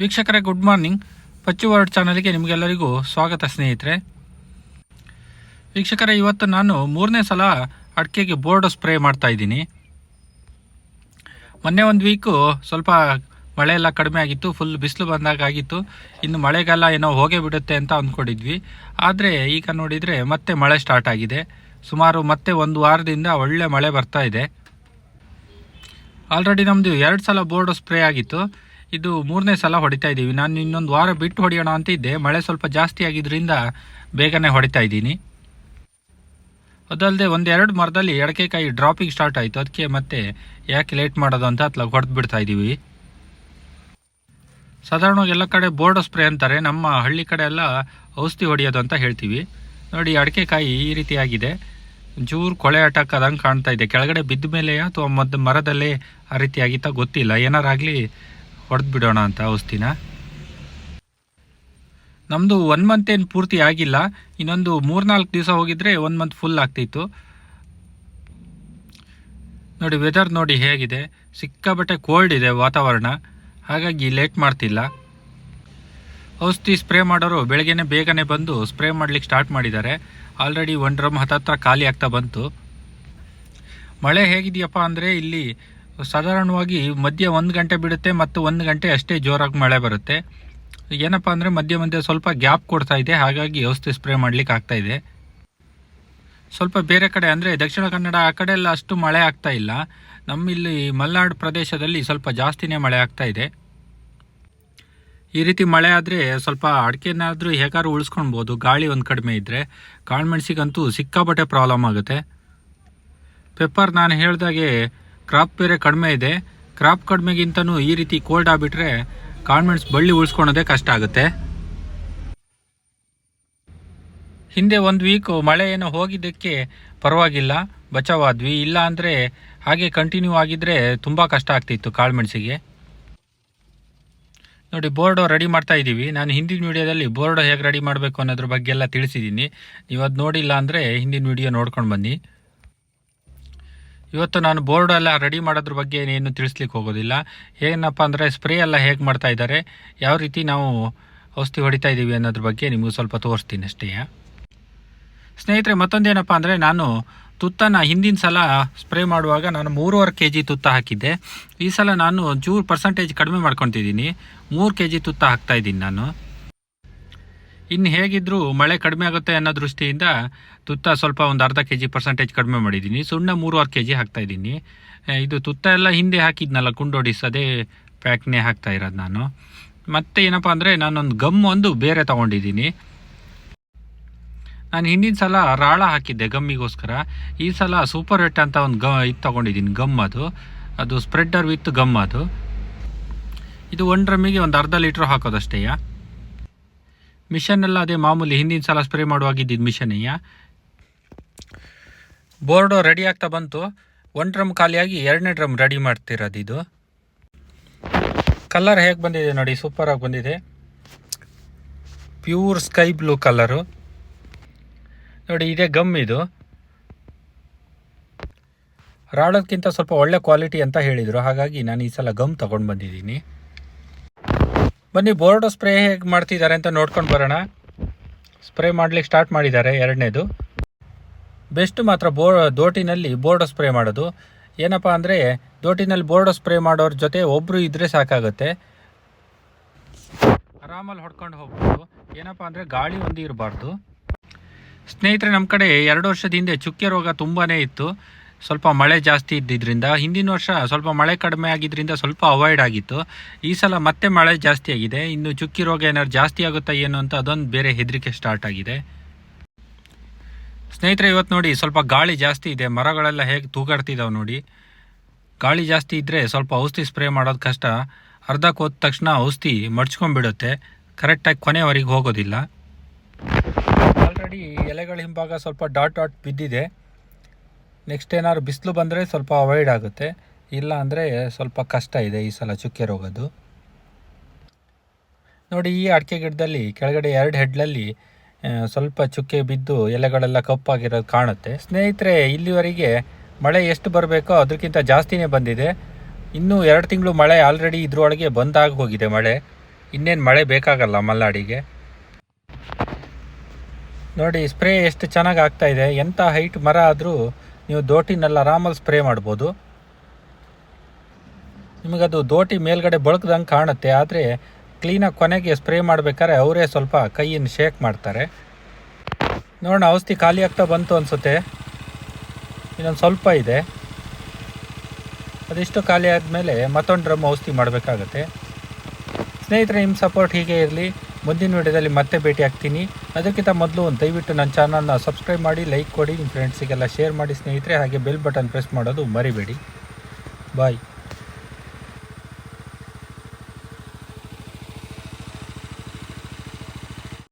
ವೀಕ್ಷಕರೇ good morning ಪಚ್ಚು word ಚಾನಲ್ಗೆ ನಿಮಗೆಲ್ಲರಿಗೂ ಸ್ವಾಗತ ಸ್ನೇಹಿತರೆ. ವೀಕ್ಷಕರೇ, ಇವತ್ತು ನಾನು ಮೂರನೇ ಸಲ ಅಡಿಕೆಗೆ ಬೋರ್ಡ್ ಸ್ಪ್ರೇ ಮಾಡ್ತಾ ಇದ್ದೀನಿ. ಮೊನ್ನೆ ಒಂದು ವೀಕು ಸ್ವಲ್ಪ ಮಳೆ ಎಲ್ಲ ಕಡಿಮೆ ಆಗಿತ್ತು ಫುಲ್ ಬಿಸಿಲು ಬಂದಾಗ ಆಗಿತ್ತು. ಇನ್ನು ಮಳೆಗಾಲ ಏನೋ ಹೋಗೇ ಬಿಡುತ್ತೆ ಅಂತ ಅಂದ್ಕೊಂಡಿದ್ವಿ ಆದರೆ ಈಗ ನೋಡಿದರೆ ಮತ್ತೆ ಮಳೆ ಸ್ಟಾರ್ಟ್ ಆಗಿದೆ. ಸುಮಾರು ಮತ್ತೆ ಒಂದು ವಾರದಿಂದ ಒಳ್ಳೆ ಮಳೆ ಬರ್ತಾ ಇದೆ. ಆಲ್ರೆಡಿ ನಮ್ಮದು ಎರಡು ಸಲ ಬೋರ್ಡ್ ಸ್ಪ್ರೇ ಆಗಿತ್ತು. ಇದು ಮೂರನೇ ಸಲ ಹೊಡಿತಾ ಇದ್ದೀವಿ ನಾನು ಇನ್ನೊಂದು ವಾರ ಬಿಟ್ಟು ಹೊಡೆಯೋಣ ಅಂತ ಇದ್ದೆ. ಮಳೆ ಸ್ವಲ್ಪ ಜಾಸ್ತಿ ಆಗಿದ್ದರಿಂದ ಬೇಗನೆ ಹೊಡಿತಾ ಇದ್ದೀನಿ. ಅದಲ್ಲದೆ ಒಂದೆರಡು ಮರದಲ್ಲಿ ಎಡಕೆಕಾಯಿ ಡ್ರಾಪಿಂಗ್ ಸ್ಟಾರ್ಟ್ ಆಯಿತು. ಅದಕ್ಕೆ ಮತ್ತೆ ಯಾಕೆ ಲೇಟ್ ಮಾಡೋದು ಅಂತ ಅತ್ಲಾಗ ಹೊಡೆದು ಬಿಡ್ತಾ ಇದ್ದೀವಿ ಸಾಧಾರಣವಾಗಿ ಎಲ್ಲ ಕಡೆ ಬೋರ್ಡ್ ಸ್ಪ್ರೇ ಅಂತಾರೆ. ನಮ್ಮ ಹಳ್ಳಿ ಕಡೆ ಎಲ್ಲ ಔಷಧಿ ಹೊಡೆಯೋದು ಅಂತ ಹೇಳ್ತೀವಿ. ನೋಡಿ, ಅಡಿಕೆಕಾಯಿ ಈ ರೀತಿ ಆಗಿದೆ. ಜೂರು ಕೊಳೆ ಅಟ್ಯಾಕ್ ಕಾಣ್ತಾ ಇದೆ. ಕೆಳಗಡೆ ಬಿದ್ದ ಮೇಲೆ ಅಥವಾ ಮದ್ದು ಮರದಲ್ಲೇ ಆ ರೀತಿ ಗೊತ್ತಿಲ್ಲ. ಏನಾರಾಗಲಿ ಹೊಡೆದು ಬಿಡೋಣ ಅಂತ ಔಷಧಿನ. ನಮ್ಮದು ಒನ್ ಮಂತ್ ಏನು ಪೂರ್ತಿ ಆಗಿಲ್ಲ. ಇನ್ನೊಂದು ಮೂರ್ನಾಲ್ಕು ದಿವಸ ಹೋಗಿದ್ರೆ ಒನ್ ಮಂತ್ ಫುಲ್ ಆಗ್ತಿತ್ತು. ನೋಡಿ ವೆದರ್ ನೋಡಿ ಹೇಗಿದೆ. ಸಿಕ್ಕಾಬಟ್ಟೆ ಕೋಲ್ಡ್ ಇದೆ ವಾತಾವರಣ. ಹಾಗಾಗಿ ಲೇಟ್ ಮಾಡ್ತಿಲ್ಲ. ಔಷಧಿ ಸ್ಪ್ರೇ ಮಾಡೋರು ಬೆಳಗ್ಗೆನೆ ಬೇಗನೆ ಬಂದು ಸ್ಪ್ರೇ ಮಾಡ್ಲಿಕ್ಕೆ ಸ್ಟಾರ್ಟ್ ಮಾಡಿದ್ದಾರೆ. ಆಲ್ರೆಡಿ ಒನ್ ಡ್ರಮ್ ಹತ್ತತ್ರ ಖಾಲಿ ಆಗ್ತಾ ಬಂತು. ಮಳೆ ಹೇಗಿದೆಯಪ್ಪ ಅಂದರೆ ಇಲ್ಲಿ ಸಾಧಾರಣವಾಗಿ ಮಧ್ಯ ಒಂದು ಗಂಟೆ ಬಿಡುತ್ತೆ ಮತ್ತು ಒಂದು ಗಂಟೆ ಅಷ್ಟೇ ಜೋರಾಗಿ ಮಳೆ ಬರುತ್ತೆ. ಏನಪ್ಪ ಅಂದರೆ ಮಧ್ಯ ಮಧ್ಯೆ ಸ್ವಲ್ಪ ಗ್ಯಾಪ್ ಕೊಡ್ತಾ ಇದೆ, ಹಾಗಾಗಿ ಔಷಧಿ ಸ್ಪ್ರೇ ಮಾಡ್ಲಿಕ್ಕೆ ಆಗ್ತಾ ಇದೆ. ಸ್ವಲ್ಪ ಬೇರೆ ಕಡೆ ಅಂದರೆ ದಕ್ಷಿಣ ಕನ್ನಡ ಆ ಕಡೆ ಅಷ್ಟು ಮಳೆ ಆಗ್ತಾ ಇಲ್ಲ. ನಮ್ಮಿಲ್ಲಿ ಮಲೆನಾಡು ಪ್ರದೇಶದಲ್ಲಿ ಸ್ವಲ್ಪ ಜಾಸ್ತಿನೇ ಮಳೆ ಆಗ್ತಾ ಇದೆ. ಈ ರೀತಿ ಮಳೆ ಆದರೆ ಸ್ವಲ್ಪ ಅಡಿಕೆನಾದರೂ ಹೇಗಾದ್ರು ಉಳಿಸ್ಕೊಳ್ಬೋದು ಗಾಳಿ ಒಂದು ಕಡಿಮೆ ಇದ್ದರೆ ಕಾಳುಮೆಣಸಿಗಂತೂ ಸಿಕ್ಕಾಪಟ್ಟೆ ಪ್ರಾಬ್ಲಮ್ ಆಗುತ್ತೆ. ಪೆಪ್ಪರ್ ನಾನು ಹೇಳ್ದಾಗೆ ಕ್ರಾಪ್ ಬೇರೆ ಕಡಿಮೆ ಇದೆ. ಕ್ರಾಪ್ ಕಡಿಮೆಗಿಂತನೂ ಈ ರೀತಿ ಕೋಲ್ಡ್ ಆಗಿಬಿಟ್ರೆ ಕಾಳ್ಮೆಣ್ಸು ಬಳ್ಳಿ ಉಳಿಸ್ಕೊಳೋದೇ ಕಷ್ಟ ಆಗುತ್ತೆ. ಹಿಂದೆ ಒಂದು ವೀಕ್ ಮಳೆ ಏನೋ ಹೋಗಿದ್ದಕ್ಕೆ ಪರವಾಗಿಲ್ಲ, ಬಚಾವಾದ್ವಿ. ಇಲ್ಲ ಅಂದರೆ ಹಾಗೆ ಕಂಟಿನ್ಯೂ ಆಗಿದ್ದರೆ ತುಂಬ ಕಷ್ಟ ಆಗ್ತಿತ್ತು ಕಾಳುಮೆಣಸಿಗೆ. ನೋಡಿ, ಬೋರ್ಡು ರೆಡಿ ಮಾಡ್ತಾ ಇದ್ದೀವಿ. ನಾನು ಹಿಂದಿನ ವೀಡಿಯೋದಲ್ಲಿ ಬೋರ್ಡ್ ಹೇಗೆ ರೆಡಿ ಮಾಡಬೇಕು ಅನ್ನೋದ್ರ ಬಗ್ಗೆ ಎಲ್ಲ ತಿಳಿಸಿದ್ದೀನಿ. ನೀವು ಅದು ನೋಡಿಲ್ಲ ಅಂದರೆ ಹಿಂದಿನ ವೀಡಿಯೋ ನೋಡ್ಕೊಂಡು ಬನ್ನಿ. ಇವತ್ತು ನಾನು ಬೋರ್ಡ್ ಎಲ್ಲ ರೆಡಿ ಮಾಡೋದ್ರ ಬಗ್ಗೆ ಏನು ತಿಳಿಸ್ಲಿಕ್ಕೆ ಹೋಗೋದಿಲ್ಲ. ಏನಪ್ಪ ಅಂದರೆ ಸ್ಪ್ರೇ ಎಲ್ಲ ಹೇಗೆ ಮಾಡ್ತಾ ಇದ್ದಾರೆ, ಯಾವ ರೀತಿ ನಾವು ಔಷಧಿ ಹೊಡಿತಾ ಇದ್ದೀವಿ ಅನ್ನೋದ್ರ ಬಗ್ಗೆ ನಿಮಗೆ ಸ್ವಲ್ಪ ತೋರಿಸ್ತೀನಿ ಅಷ್ಟೇ. ಸ್ನೇಹಿತರೆ, ಮತ್ತೊಂದೇನಪ್ಪ ಅಂದರೆ ನಾನು ತುತ್ತನ್ನು ಹಿಂದಿನ ಸಲ ಸ್ಪ್ರೇ ಮಾಡುವಾಗ ನಾನು ಮೂರುವರೆ ಕೆ ಜಿ ತುತ್ತ ಹಾಕಿದ್ದೆ. ಈ ಸಲ ನಾನು ಚೂರು ಪರ್ಸಂಟೇಜ್ ಕಡಿಮೆ ಮಾಡ್ಕೊತಿದ್ದೀನಿ ಮೂರು ಕೆ ಜಿ ತುತ್ತ ಹಾಕ್ತಾಯಿದ್ದೀನಿ ನಾನು. ಇನ್ನು ಹೇಗಿದ್ದರೂ ಮಳೆ ಕಡಿಮೆ ಆಗುತ್ತೆ ಅನ್ನೋ ದೃಷ್ಟಿಯಿಂದ ತುತ್ತ ಸ್ವಲ್ಪ ಒಂದು ಅರ್ಧ ಕೆ ಜಿ ಪರ್ಸೆಂಟೇಜ್ ಕಡಿಮೆ ಮಾಡಿದ್ದೀನಿ. ಸುಣ್ಣ ಮೂರುವರೆ ಕೆ ಜಿ ಹಾಕ್ತಾ ಇದ್ದೀನಿ. ಇದು ತುತ್ತ ಎಲ್ಲ ಹಿಂದೆ ಹಾಕಿದ್ನಲ್ಲ ಕುಂಡೋಡಿಸ್ ಅದೇ ಪ್ಯಾಕ್ನೇ ಹಾಕ್ತಾ ಇರೋದು ನಾನು. ಮತ್ತೆ ಏನಪ್ಪ ಅಂದರೆ ನಾನೊಂದು ಗಮ್ ಒಂದು ಬೇರೆ ತೊಗೊಂಡಿದ್ದೀನಿ. ನಾನು ಹಿಂದಿನ ಸಲ ರಾಳ ಹಾಕಿದ್ದೆ ಗಮ್ಮಿಗೋಸ್ಕರ. ಈ ಸಲ ಸೂಪರ್ ವೆಟ್ ಅಂತ ಒಂದು ಗ, ಇದು ತೊಗೊಂಡಿದ್ದೀನಿ, ಗಮ್ ಅದು. ಅದು ಸ್ಪ್ರೆಡ್ಡರ್ ವಿತ್ ಗಮ್ ಅದು. ಇದು ಒಂದು ಡ್ರಮ್ಮಿಗೆ ಒಂದು ಅರ್ಧ ಲೀಟ್ರ್ ಹಾಕೋದಷ್ಟೇಯ? ಮಿಷನ್ ಎಲ್ಲ ಅದೇ ಮಾಮೂಲಿ ಹಿಂದಿನ ಸಲ ಸ್ಪ್ರೇ ಮಾಡುವಾಗಿದ್ದಿದ್ದು ಅಯ್ಯ ಬೋರ್ಡು ರೆಡಿ ಆಗ್ತಾ ಬಂತು. ಒಂದು ಡ್ರಮ್ ಖಾಲಿಯಾಗಿ ಎರಡನೇ ಡ್ರಮ್ ರೆಡಿ ಮಾಡ್ತಿರೋದು ಇದು. ಕಲರ್ ಹೇಗೆ ಬಂದಿದೆ ನೋಡಿ ಸೂಪರಾಗಿ ಬಂದಿದೆ. ಪ್ಯೂರ್ ಸ್ಕೈ ಬ್ಲೂ ಕಲರು ನೋಡಿ, ಇದೇ ಗಮ್ ಇದು. ರಾಡೋದಕ್ಕಿಂತ ಸ್ವಲ್ಪ ಒಳ್ಳೆ ಕ್ವಾಲಿಟಿ ಅಂತ ಹೇಳಿದರು. ಹಾಗಾಗಿ ನಾನು ಈ ಸಲ ಗಮ್ ತೊಗೊಂಡು ಬಂದಿದ್ದೀನಿ. ಬನ್ನಿ, ಬೋರ್ಡ್ ಸ್ಪ್ರೇ ಹೇಗೆ ಮಾಡ್ತಿದ್ದಾರೆ ಅಂತ ನೋಡ್ಕೊಂಡು ಬರೋಣ. ಸ್ಪ್ರೇ ಮಾಡ್ಲಿಕ್ಕೆ ಸ್ಟಾರ್ಟ್ ಮಾಡಿದ್ದಾರೆ ಎರಡನೇದು. ಬೆಸ್ಟ್ ಮಾತ್ರ ಬೋ, ದೋಟಿನಲ್ಲಿ ಬೋರ್ಡ್ ಸ್ಪ್ರೇ ಮಾಡೋದು. ಏನಪ್ಪ ಅಂದರೆ, ದೋಟಿನಲ್ಲಿ ಬೋರ್ಡ್ ಸ್ಪ್ರೇ ಮಾಡೋರ ಜೊತೆ ಒಬ್ಬರು ಇದ್ದರೆ ಸಾಕಾಗುತ್ತೆ. ಆರಾಮಲ್ಲಿ ಹೊಡ್ಕೊಂಡು ಹೋಗ್ಬೋದು. ಏನಪ್ಪ ಅಂದರೆ, ಗಾಳಿ ಒಂದು ಇರಬಾರ್ದು. ಸ್ನೇಹಿತರೆ ನಮ್ಮ ಕಡೆ ಎರಡು ವರ್ಷದ ಹಿಂದೆ ಚುಕ್ಕೆ ರೋಗ ತುಂಬಾ ಇತ್ತು. ಸ್ವಲ್ಪ ಮಳೆ ಜಾಸ್ತಿ ಇದ್ದಿದ್ದರಿಂದ ಹಿಂದಿನ ವರ್ಷ ಸ್ವಲ್ಪ ಮಳೆ ಕಡಿಮೆ ಆಗಿದ್ದರಿಂದ ಸ್ವಲ್ಪ ಅವಾಯ್ಡ್ ಆಗಿತ್ತು. ಈ ಸಲ ಮತ್ತೆ ಮಳೆ ಜಾಸ್ತಿ ಆಗಿದೆ. ಇನ್ನು ಚುಕ್ಕಿ ರೋಗ ಏನಾದ್ರು ಜಾಸ್ತಿ ಆಗುತ್ತಾ ಏನು ಅಂತ ಅದೊಂದು ಬೇರೆ ಹೆದರಿಕೆ ಸ್ಟಾರ್ಟ್ ಆಗಿದೆ. ಸ್ನೇಹಿತರೆ ಇವತ್ತು ನೋಡಿ ಸ್ವಲ್ಪ ಗಾಳಿ ಜಾಸ್ತಿ ಇದೆ. ಮರಗಳೆಲ್ಲ ಹೇಗೆ ತೂಗಾಡ್ತಿದ್ದಾವೆ ನೋಡಿ. ಗಾಳಿ ಜಾಸ್ತಿ ಇದ್ದರೆ ಸ್ವಲ್ಪ ಔಷಧಿ ಸ್ಪ್ರೇ ಮಾಡೋದು ಕಷ್ಟ. ಅರ್ಧಕ್ಕೆ ಹೋದ ತಕ್ಷಣ ಔಷಧಿ ಮಡ್ಚ್ಕೊಂಡ್ಬಿಡುತ್ತೆ. ಕರೆಕ್ಟಾಗಿ ಕೊನೆವರೆಗೆ ಹೋಗೋದಿಲ್ಲ. ಆಲ್ರೆಡಿ ಎಲೆಗಳ ಹಿಂಭಾಗ ಸ್ವಲ್ಪ ಡಾಟ್ ಡಾಟ್ ಬಿದ್ದಿದೆ. ನೆಕ್ಸ್ಟ್ ಏನಾದ್ರು ಬಿಸಿಲು ಬಂದರೆ ಸ್ವಲ್ಪ ಅವಾಯ್ಡ್ ಆಗುತ್ತೆ. ಇಲ್ಲ ಅಂದರೆ ಸ್ವಲ್ಪ ಕಷ್ಟ ಇದೆ ಈ ಸಲ ಚುಕ್ಕೆ ರೋಗದ್ದು. ನೋಡಿ, ಈ ಅಡಿಕೆ ಗಿಡದಲ್ಲಿ ಕೆಳಗಡೆ ಎರಡು ಹೆಡ್ಲಲ್ಲಿ ಸ್ವಲ್ಪ ಚುಕ್ಕೆ ಬಿದ್ದು ಎಲೆಗಳೆಲ್ಲ ಕಪ್ಪಾಗಿರೋದು ಕಾಣುತ್ತೆ. ಸ್ನೇಹಿತರೆ, ಇಲ್ಲಿವರೆಗೆ ಮಳೆ ಎಷ್ಟು ಬರಬೇಕೋ ಅದಕ್ಕಿಂತ ಜಾಸ್ತಿನೇ ಬಂದಿದೆ. ಇನ್ನೂ ಎರಡು ತಿಂಗಳು ಮಳೆ ಆಲ್ರೆಡಿ ಇದ್ರೊಳಗೆ ಬಂದಾಗ ಹೋಗಿದೆ ಮಳೆ. ಇನ್ನೇನು ಮಳೆ ಬೇಕಾಗಲ್ಲ ಮಲ್ನಾಡಿಗೆ. ನೋಡಿ ಸ್ಪ್ರೇ ಎಷ್ಟು ಚೆನ್ನಾಗಿ ಆಗ್ತಾಯಿದೆ ಎಂಥ ಹೈಟ್ ಮರ ಆದರೂ ನೀವು ದೋಟಿನೆಲ್ಲ ಆರಾಮಲ್ಲಿ ಸ್ಪ್ರೇ ಮಾಡ್ಬೋದು. ನಿಮಗದು ದೋಟಿ ಮೇಲ್ಗಡೆ ಬಳಕ್ದಂಗೆ ಕಾಣುತ್ತೆ, ಆದರೆ ಕ್ಲೀನಾಗಿ ಕೊನೆಗೆ ಸ್ಪ್ರೇ ಮಾಡಬೇಕಾದ್ರೆ ಅವರೇ ಸ್ವಲ್ಪ ಕೈಯನ್ನು ಶೇಕ್ ಮಾಡ್ತಾರೆ. ನೋಡೋಣ, ಔಷಧಿ ಖಾಲಿ ಆಗ್ತಾ ಬಂತು ಅನಿಸುತ್ತೆ. ಇನ್ನೊಂದು ಸ್ವಲ್ಪ ಇದೆ. ಅದಿಷ್ಟು ಖಾಲಿ ಆದಮೇಲೆ ಮತ್ತೊಂದು ಡ್ರಮ್ ಔಷಧಿ ಮಾಡಬೇಕಾಗತ್ತೆ. ಸ್ನೇಹಿತರೆ, ನಿಮ್ಮ ಸಪೋರ್ಟ್ ಹೀಗೆ ಇರಲಿ. ಮುಂದಿನ ವಿಡಿಯೋದಲ್ಲಿ ಮತ್ತೆ ಭೇಟಿ ಆಗ್ತೀನಿ. ಅದಕ್ಕಿಂತ ಮೊದಲು ಒಂದು ದಯವಿಟ್ಟು ನನ್ನ ಚಾನಲ್ನ ಸಬ್ಸ್ಕ್ರೈಬ್ ಮಾಡಿ ಲೈಕ್ ಕೊಡಿ. ನಿಮ್ಮ ಫ್ರೆಂಡ್ಸಿಗೆಲ್ಲ ಶೇರ್ ಮಾಡಿ ಸ್ನೇಹಿತರೆ, ಹಾಗೆ ಬೆಲ್ ಬಟನ್ ಪ್ರೆಸ್ ಮಾಡೋದು ಮರಿಬೇಡಿ. ಬಾಯ್